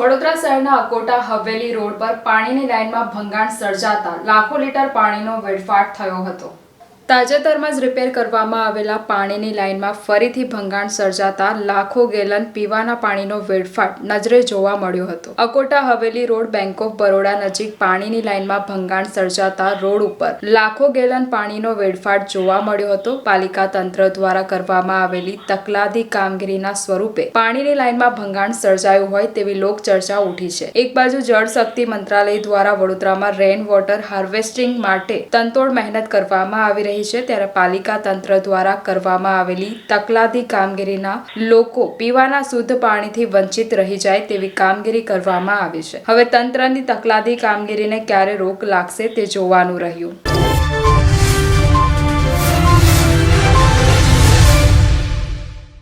વડોદરા શહેરના અકોટા હવેલી રોડ પર પાણીની લાઇનમાં ભંગાણ સર્જાતા લાખો લીટર પાણીનો વેડફાટ થયો હતો. તાજેતરમાં જ રિપેર કરવામાં આવેલા પાણીની લાઇનમાં ફરીથી ભંગાણ સર્જાતા લાખો ગેલન પીવાના પાણીનો વેડફાટ નજરે જોવા મળ્યો હતો. Akota Haveli road bank of Baroda નજીક પાણીની લાઇનમાં ભંગાણ સર્જાતા રોડ ઉપર લાખો ગેલન પાણીનો વેડફાટ જોવા મળ્યો હતો. પાલિકા તંત્ર દ્વારા કરવામાં આવેલી તકલાદી કામગીરીના સ્વરૂપે પાણીની લાઇનમાં ભંગાણ સર્જાયું હોય તેવી લોકચર્ચા ઉઠી છે. એક બાજુ જળશક્તિ મંત્રાલય દ્વારા વડોદરામાં રેન વોટર હાર્વેસ્ટિંગ માટે તંતોડ મહેનત કરવામાં આવી છે ત્યારે પાલિકા તંત્ર દ્વારા કરવામાં આવેલી તકલાદી કામગીરીના લોકો પીવાના શુદ્ધ પાણીથી વંચિત રહી જાય તેવી કામગીરી કરવામાં આવી છે. હવે તંત્રની તકલાદી કામગીરીને ક્યારે રોક લાગશે તે જોવાનું રહ્યું.